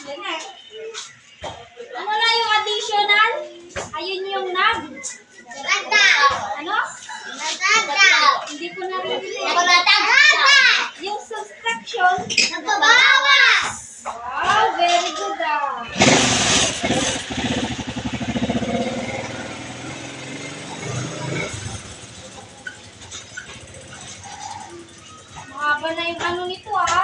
Na. Ano na yung additional? Ayun yung nab. Ganda. Ano? Ganda. Hindi ko naririnig. Ganda. Yung subtraction. Nagbabawas. Wow, very good ah. Mahaba na yung ano nito ah.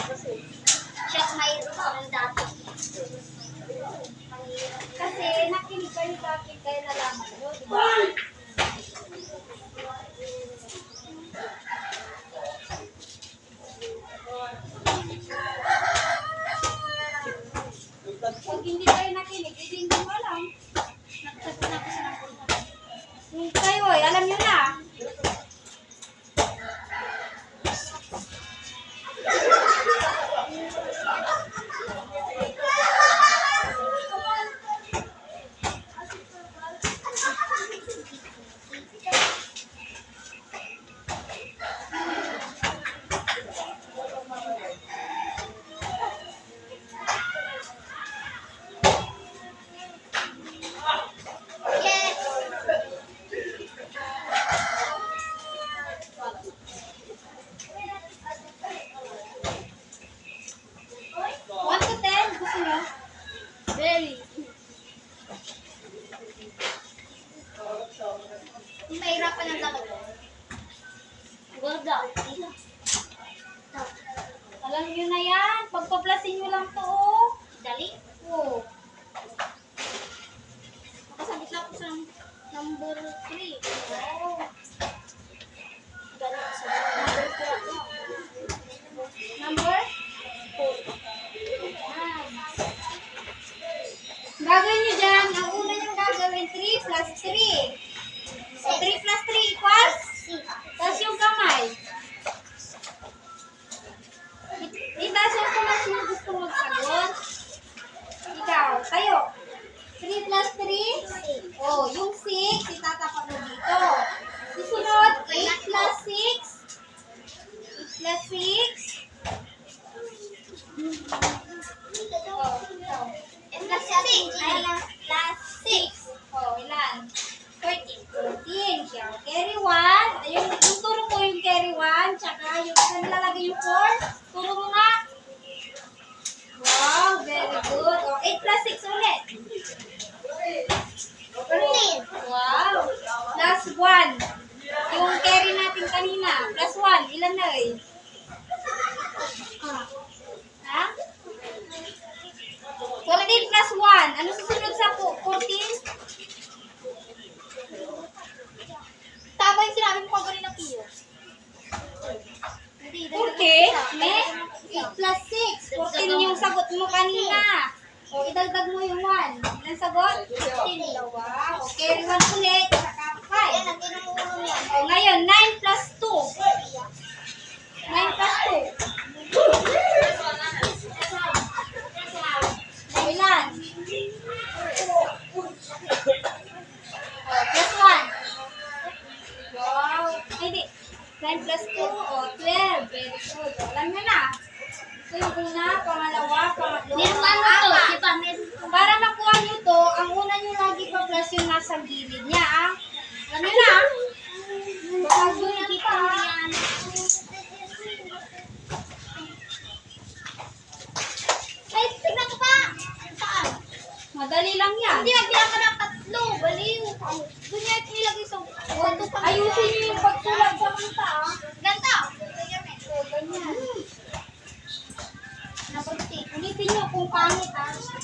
Siya mayroon ng dati. Kasi Mahirapan ang dapat. Gorda. Alam nyo na yan. Pagpaplasin nyo lang to. oh. Dali. Oh. Makasabit lang ako sa number 3. Oh. 6. Ay, plus 6. Oh, ilan? 14. 14. Siya. Carry 1. Yung, yung turo ko yung carry 1. Tsaka yung saan lalagay yung 4. Turo mo nga. Wow, very good. Oh, 8 plus 6 ulit. 14. Wow. Plus 1. Yung carry natin kanina. Plus 1. Ilan na eh? Ah. Ha? 14 plus 1. Ano susunod sa po? 14? Tama yung sinabi mo kanina, Pio. 14? Ne? 8 plus 6. 14 yung sagot mo kanina. O, idagdag mo yung 1. Ilan sagot? 15. Dalawa. O, carry 1 ulit. Saka 5. Yan, ang tinumulo niya. O, ngayon, 9 plus 2. 9 plus 2. O, ilan? O, plus 1. Wow. Ay, di. 9 plus 2. O, 12. Very good. O, alam nyo na. Yung una, pangalawa, pangatlo, ano pang-apat. Para makuha nyo to, ang una nyo lagi pa plus yung nasa gilid niya, ah. Alam nyo na? Pa, ah. Ay, tignan ko pa. Saan? Madali lang yan. Hindi, nagbilang ka ng tatlo. Baliw. Doon niya nilagay sa... Ayusin nyo yung Kami.